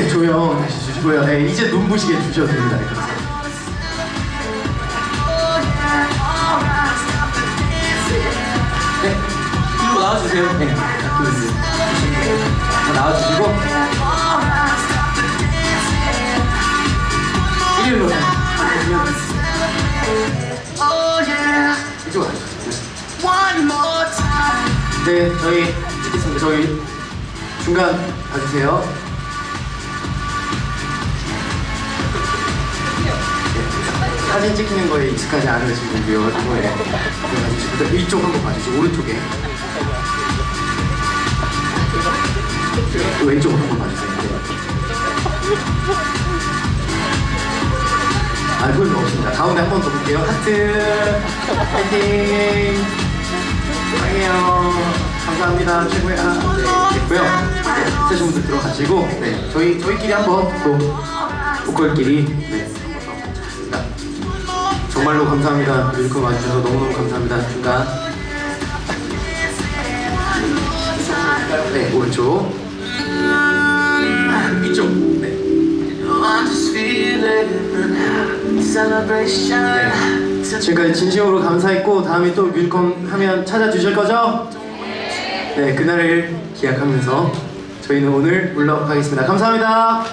네, 조용 다시 주시고요. 네, 이제 눈부시게 주셔도 됩니다. 네. 네, 나와주세요. 네, 나와주시고. 이리로 오세요. 이쪽 와주세요. 네, 저희. 저희 중간 봐주세요. 사진 찍히는 거에 익숙하지 않으신 분들이어가지고 예. 그래가지고 위쪽 한번 봐주시고 오른쪽에 그 왼쪽 한번 봐주세요. 네. 아, 그건 없습니다. 가운데 한 번 더 볼게요. 하트, 파이팅! 사랑해요. 감사합니다. 최고야. 네, 됐고요. 네, 세신 분들 들어가시고, 네, 저희, 저희끼리 한번 또, 보컬끼리, 네. 정말로 감사합니다. 뮤지컬 와주셔서 너무너무 감사합니다. 중간. 네, 오른쪽. 아, 이쪽. 네. 네. 지금까지 진심으로 감사했고 다음에 또 뮤지컬 하면 찾아주실 거죠? 네, 그날을 기약하면서 저희는 오늘 물러가겠습니다. 감사합니다.